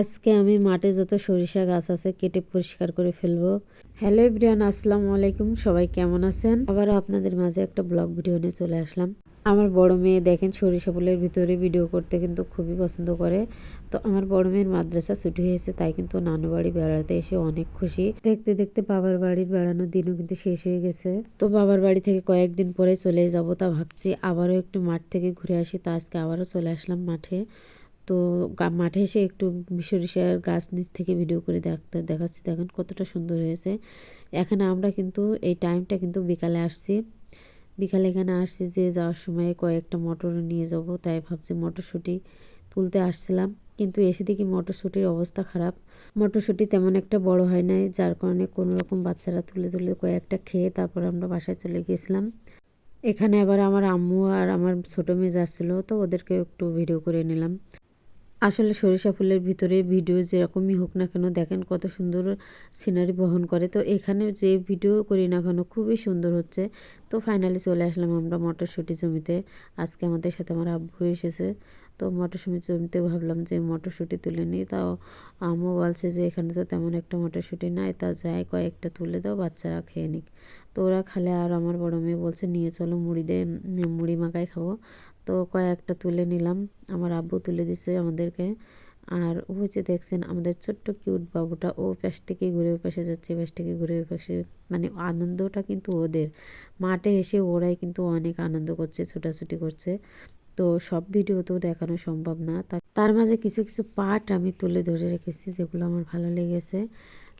আজকে আমি মাঠে যত সরিষা গাছ আছে কেটে পরিষ্কার করে ফেলব। হ্যালো এভরিওয়ান, আসসালামু আলাইকুম। সবাই কেমন আছেন? আবারও আপনাদের মাঝে একটা ব্লগ ভিডিও নিয়ে চলে আসলাম। আমার বড় মেয়ে দেখেন সরিষা ফুলের ভিতরে ভিডিও করতে কিন্তু খুবই পছন্দ করে। তো আমার বড় মেয়ের মাদ্রাসা ছুটি হয়েছে, তাই কিন্তু নানু বাড়ি বেড়াতে এসে অনেক খুশি। দেখতে দেখতে বাবার বাড়ির বেড়ানোর দিনও কিন্তু শেষ হয়ে গেছে। তো বাবার বাড়ি থেকে কয়েকদিন পরে চলে যাব তা ভাবছি। আবারও একটু মাঠ থেকে ঘুরে আসি, তা আজকে আবারও চলে আসলাম মাঠে। তো মাঠে এসে একটু সরিষার গাছ নিচ থেকে ভিডিও করে দেখতে দেখাচ্ছি। দেখেন কতটা সুন্দর হয়েছে। এখানে আমরা কিন্তু এই টাইমটা কিন্তু বিকালে আসছি। বিকালে এখানে আসছি যে যাওয়ার সময় কয়েকটা মটর নিয়ে যাব, তাই ভাবছি মটরশুঁটি তুলতে আসছিলাম। কিন্তু এসে দেখি মটরশুঁটির অবস্থা খারাপ। মটরশুঁটি তেমন একটা বড় হয় নাই, যার কারণে কোনো রকম বাচ্চারা তুলে তুলে কয়েকটা খেয়ে তারপর আমরা বাসায় চলে গিয়েছিলাম। এখানে আবার আমার আম্মু আর আমার ছোটো মেয়ে যাচ্ছিল, তো ওদেরকে একটু ভিডিও করে নিলাম। আসলে সরিষা ফুলের ভিতরে ভিডিও যেরকমই হোক না কেন দেখেন কত সুন্দর সিনারি বহন করে। তো এখানে যে ভিডিও করি না কেন খুবই সুন্দর হচ্ছে। তো ফাইনালি চলে আসলাম আমরা মটরশুঁটি জমিতে। আজকে আমাদের সাথে আমার আব্বু এসেছে। তো মটরশুঁটি জমিতে ভাবলাম যে মটরশুঁটি তুলে নিই। তাও আমও বলছে যে এখানে তো তেমন একটা মটরশুঁটি নাই। তা যাই কয়েকটা তুলে দাও, বাচ্চারা খেয়ে নিক। তো ওরা খালে আর আমার বড় মেয়ে বলছে, নিয়ে চলো মুড়ি দিয়ে মুড়ি মাখাই খাব। তো কয়েকটা তুলে নিলাম। আমার আব্বু তুলে দিছে আমাদেরকে। আর ওই যে দেখছেন আমাদের ছোট্ট কিউট বাবুটা। ও পাশ থেকে ঘুরে পাশে যাচ্ছে, পাশ থেকে ঘুরে পাশে। মানে আনন্দটা কিন্তু ওদের। মাঠে এসে ওরাই কিন্তু অনেক আনন্দ করছে, ছোটাছুটি করছে। তো সব ভিডিও তো দেখানো সম্ভব না। তার মাঝে কিছু কিছু পার্ট আমি তুলে ধরে রেখেছি যেগুলো আমার ভালো লেগেছে।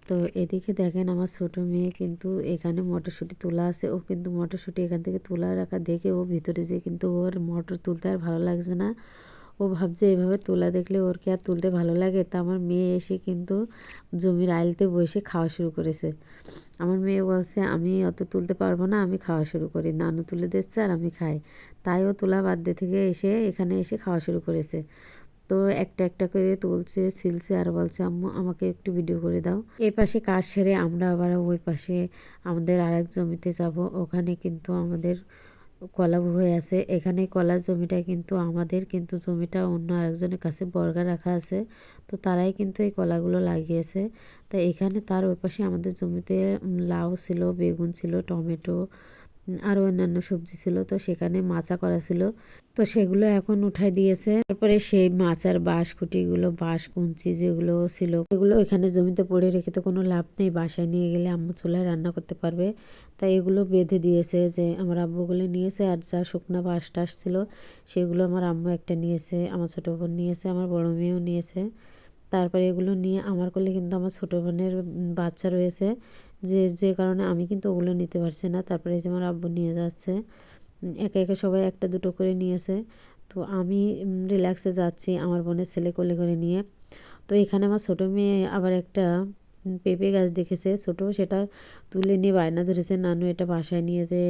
তো এদিকে দেখেন আমার ছোট মেয়ে কিন্তু এখানে মটরশুঁটি তোলা আছে। ও কিন্তু মটরশুঁটি এখান থেকে তোলা রাখা দেখে ও ভিতরে যে কিন্তু ওর মটর তুলতে আর ভালো লাগছে না। ও ভাবছে এভাবে তোলা দেখলে ওর কি আর তুলতে ভালো লাগে? তা আমার মেয়ে এসে কিন্তু জমির আইলতে বসে খাওয়া শুরু করেছে। আমার মেয়ে বলছে, আমি অত তুলতে পারব না, আমি খাওয়া শুরু করি। নানু তুলে দিচ্ছে আর আমি খাই। তাই ও তোলা বাদ দিয়ে থেকে এসে এখানে এসে খাওয়া শুরু করেছে। তো একটা একটা করে তুলছে ছিলছে আর বলছে, আম্মু, আমাকে একটু ভিডিও করে দাও। এই পাশে কাজ সেরে আমরা আবার ওই পাশে আমাদের আরেক জমিতে যাব। ওখানে কিন্তু আমাদের কলা হয়ে আছে। এখানে কলার জমিটা কিন্তু আমাদের কিন্তু জমিটা অন্য আরেকজনের কাছে বর্গা রাখা আছে। তো তারাই কিন্তু এই কলাগুলো লাগিয়েছে। তা এখানে তার ওই পাশে আমাদের জমিতে লাউ ছিল, বেগুন ছিল, টমেটো আরও অন্যান্য সবজি ছিল, তো সেখানে মাচা করা ছিল। তো সেগুলো এখন উঠাই দিয়েছে। তারপরে সেই মাচার বাঁশ খুঁটিগুলো বাঁশ কুঞ্চি যেগুলো ছিল, এগুলো এখানে জমিতে পড়ে রেখে তো কোনো লাভ নেই। বাসায় নিয়ে গেলে আম্মু চুলায় রান্না করতে পারবে। তাই এগুলো বেঁধে দিয়েছে যে আমার আব্বুগুলো নিয়েছে আর যা শুকনা বাঁশ টাস ছিল সেগুলো আমার আম্মু একটা নিয়েছে, আমার ছোটো বোন নিয়েছে, আমার বড় মেয়েও নিয়েছে। তারপরে এগুলো নিয়ে আমার কোলে কিন্তু আমার ছোটো বোনের বাচ্চা রয়েছে। যে যে কারণে আমি কিন্তু ওগুলো নিতে পারছি না। তারপরে এই যে আমার আব্বু নিয়ে যাচ্ছে একে একে সবাই একটা দুটো করে নিয়েছে। তো আমি রিল্যাক্সে যাচ্ছি আমার বোনের ছেলে কোলে করে নিয়ে। তো এখানে আমার ছোটো মেয়ে আবার একটা পেঁপে গাছ দেখেছে। ছোটো সেটা তুলে নিয়ে বায়না ধরেছে, নানু, এটা বাসায় নিয়ে যে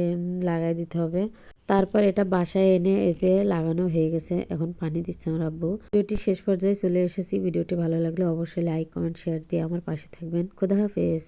লাগাই দিতে হবে। তারপর এটা বাসায় এনে এই যে লাগানো হয়ে গেছে। এখন পানি দিচ্ছে আমার আব্বু। ভিডিওটি শেষ পর্যায়ে চলে এসেছি। ভিডিওটি ভালো লাগলে অবশ্যই লাইক কমেন্ট শেয়ার দিয়ে আমার পাশে থাকবেন। খোদা হাফেজ।